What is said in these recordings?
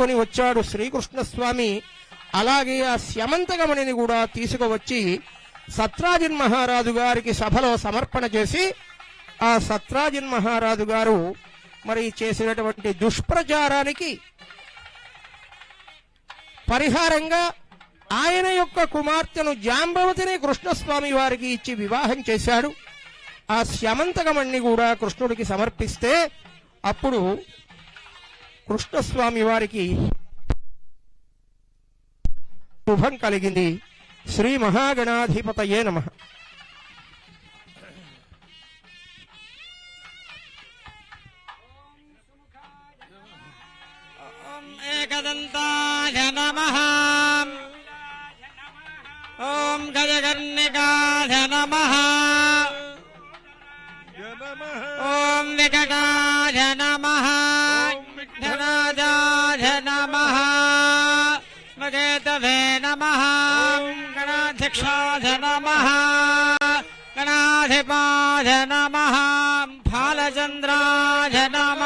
తీసుకొని వచ్చాడు శ్రీకృష్ణస్వామి. అలాగే ఆ స్యమంతగమణిని కూడా తీసుకువచ్చి సత్రాజిన్ మహారాజు గారికి సభలో సమర్పణ చేసి ఆ సత్రాజిన్ మహారాజు గారు మరి చేసినటువంటి దుష్ప్రచారానికి పరిహారంగా ఆయన యొక్క కుమార్తెను జాంబవతిని కృష్ణస్వామి వారికి ఇచ్చి వివాహం చేశాడు. ఆ స్యమంతకమణ్ణి కూడా కృష్ణుడికి సమర్పిస్తే అప్పుడు కృష్ణస్వామి వారికి శుభం కలిగింది శ్రీ మహాగణాధిపతయే నమ ॐ एकदन्ताय नमः ॐ गजकर्णिकाय नमः ॐ विकटाय नमः गणाध्यक्षाध नम। गणाधिपाध नम। फालचन्द्राध नम।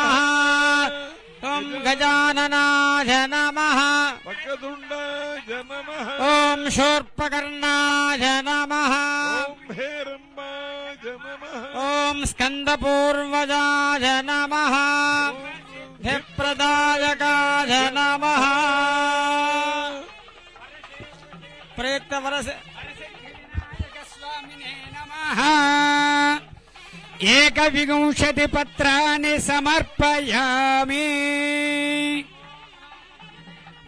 ॐ गजाननाथ नम। ॐ शूर्पकर्णाध नम। ॐ स्कन्दपूर्वजाय नम। धिप्रदायकाय नमः। ఏక ఏకవింశతి పత్రాన్ని సమర్పయామి.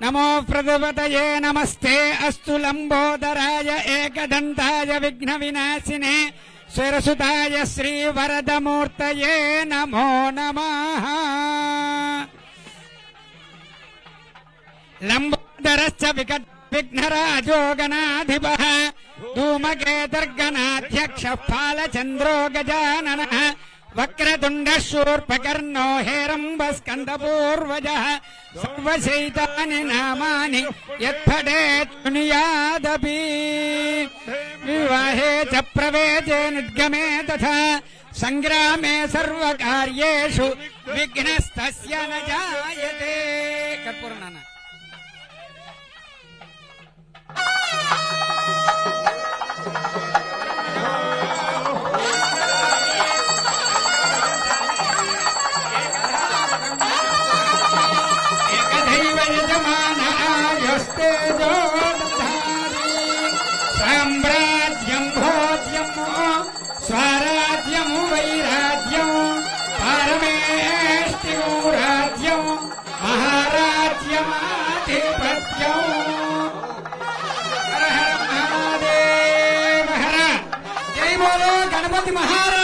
నమో ప్రదవతయే నమస్తే అస్తు లంబోదరాయ ఏకదంతాయ విఘ్న వినాశినే స్వరసుతాయ శ్రీ వరదమూర్తయే నమో నమ. లంబోదరశ్చ వికట गणाधिपः धूमकेतर्गणाध्यक्षः फालचन्द्रो गजाननः वक्रतुण्डः शूर्पकर्णो हेरम्बस्कन्दपूर्वजः, सर्वशैतानि नामानि यत्फटेत्पुनियादपि विवाहे च प्रवेशे निर्गमे तथा सङ्ग्रामे सर्वकार्येषु विघ्नस्तस्य न जायते। कर्पूरनाना। साम्राज्यम् भोज्यम् स्वराज्यम् वैराज्यम् परमेष्टिम् राज्यम् महाराज्यमाधिपत्यम् हर हर महादेव हर। जय बोलो, गणपति महाराज।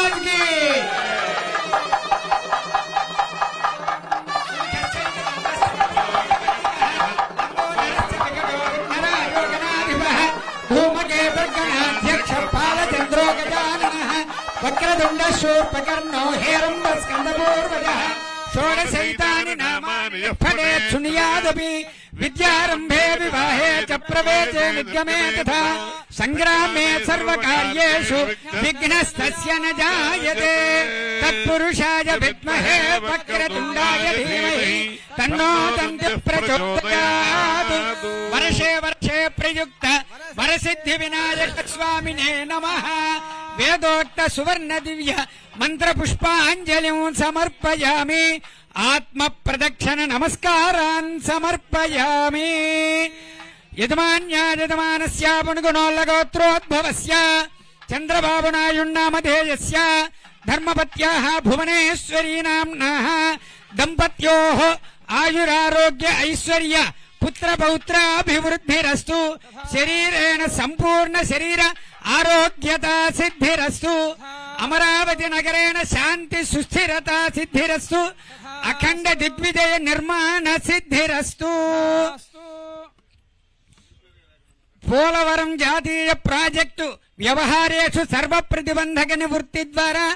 विद्यारम्भे विवाहे च प्रवेशे निर्गमे तथा सङ्ग्रामे सर्वकार्येषु विघ्नस्तस्य न जायते। तत्पुरुषाय विद्महे वक्रतुण्डाय धीमहि तन्नो दन्त्यः प्रचोदयात्। वर्षे वर्षे प्रयुक्त वरसिद्धि विनायक వేదోక్త సువర్ణ దివ్య మంత్ర పుష్పాంజలి సమర్పయామి. ఆత్మ ప్రదక్షిణ నమస్కారాన్ సమర్పయామి. యజమాన్యా యజమానస్యాపుణుగుణోల్లగోత్రోద్భవస్య చంద్రబాబునాయుణ్ణామధేయస్య. ధర్మపత్యాః భువనేశ్వరీ నామ్నాః దంపత్యో ఆయురారోగ్య ఐశ్వర్య. పుత్ర పౌత్రాభివృద్ధిరస్తు శరీరేణ సంపూర్ణ శరీర ఆరోగ్యత సిద్ధిరస్సు అమరావతి నగరేణ శాంతి సుస్థిరత సిద్ధిరస్సు అఖండ దిగ్విజయ నిర్మాణ సిద్ధిరస్సు పోలవరం జాతీయ ప్రాజెక్టు వ్యవహారేషు సర్వ ప్రతిబంధక నివృత్తి ద్వారా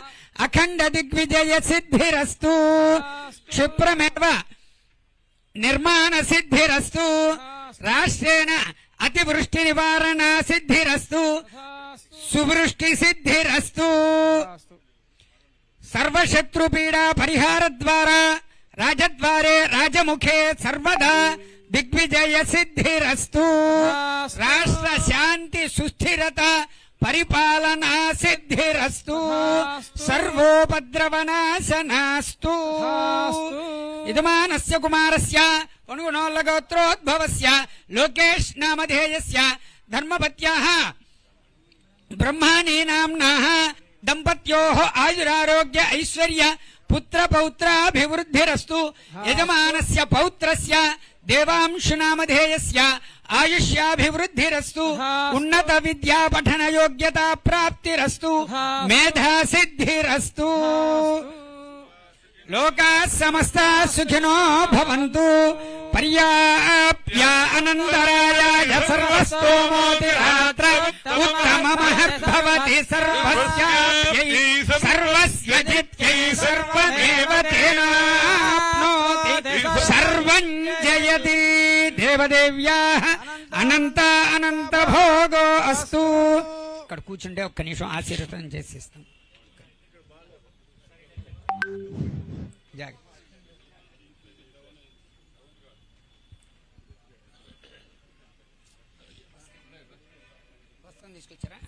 అఖండ దిగ్విజయ సిద్ధిరస్సు క్షిప్రమేవ నిర్మాణ సిద్ధిరస్సు రాష్ట్రేణ అతివృష్టి నివారణ సిద్ధిరస్తు సువృష్టి సిద్ధిరస్తు సర్వశత్రు పీడా పరిహార ద్వారా రాజద్వారే రాజముఖే సర్వదా దిగ్విజయ సిద్ధిరస్తు రాష్ట్ర శాంతి సుస్థిరత పరిపాలనా సిద్ధిరస్తు సర్వోపద్రవనాశనాస్తు యజమానస్య కుమారస్య పణుగుణోల్లగోత్రోద్భవస్య లోకేష్ నామధేయస్య ధర్మపత్యాః బ్రహ్మాణీ నామ్నాః దంపత్యోః ఆయురారోగ్య ఐశ్వర్య పుత్ర పౌత్రాభివృద్ధిరస్తు యజమానస్య పౌత్రస్య దేవాంశునామధేయస్య ఆయుష్యాభివృద్ధిరస్తు ఉన్నత విద్యా పఠన యోగ్యతా ప్రాప్తిరస్తు మేధా సిద్ధిరస్తు. లోకా సమస్త సుఖినో భవంతు. సర్వస్తోమోతి రాత్ర ఉత్తమమహద్భవతి సర్వస్యాప్యై సర్వస్య జిత్యై సర్వదేవతేనాప్నోతి సర్వం జయతి దేవదేవ్యా అనంత అనంత భోగో అస్తు ఇక్కడ కూర్చుంటే ఒక్క నిమిషం ఆశీర్వదం చేసిస్తాం. జాగ్రత్త. వస్త్రం తీసుకొచ్చారా?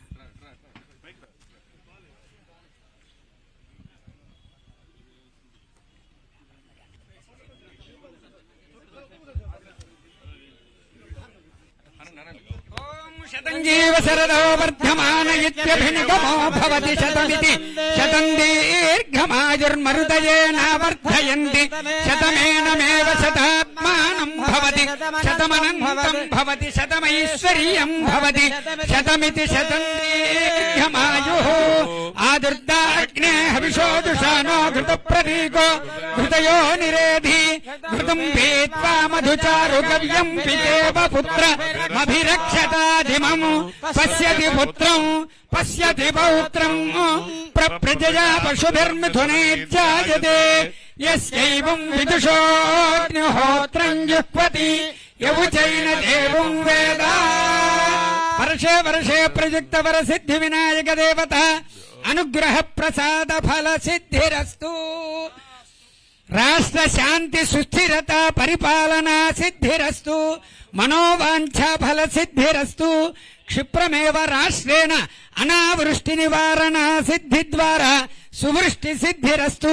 ఓం శతం జీవ శరదో వర్ధమాన ఇత్యభినిగమో భవతి శతమితి. శతం దీర్ఘమాయుర్మరుదయేనావర్ధయంతి శతమేనమేవ శతాత్మానం భవతి. శతమనంతం భవతి. శతమైశ్వర్యం భవతి. శతమితి శతం దీర్ఘమాయు ఆదుర్దాగ్నే హవిషోదుషానో ఘృత ప్రతీకో ఘృతయో నిరేధి. ఘృతం పీత్వా మధుచారు గవ్యం పితేవ పుత్ర. అభిరక్షతాధిమం పశ్యతి పుత్రం. పశ్యతి పౌత్రం. ప్రజయా పశుభిర్మిథునేర్జాయతే యస్యైవం విదుషోగ్నిహోత్రం జుహ్వతి యవుచైన దేవం వేద వర్షే వర్షే ప్రయుక్త వర సిద్ధి వినాయక దేవత అనుగ్రహ ప్రసాద ఫల సిద్ధిరస్తు రాష్ట్ర శాంతి సుస్థిరత పరిపాలన సిద్ధిరస్తు మనోవాంఛ ఫల సిద్ధిరస్తు క్షిప్రమేవ రాష్ట్రేణ అనావృష్టి నివారణ సిద్ధి ద్వారా సువృష్టి సిద్ధిరస్తు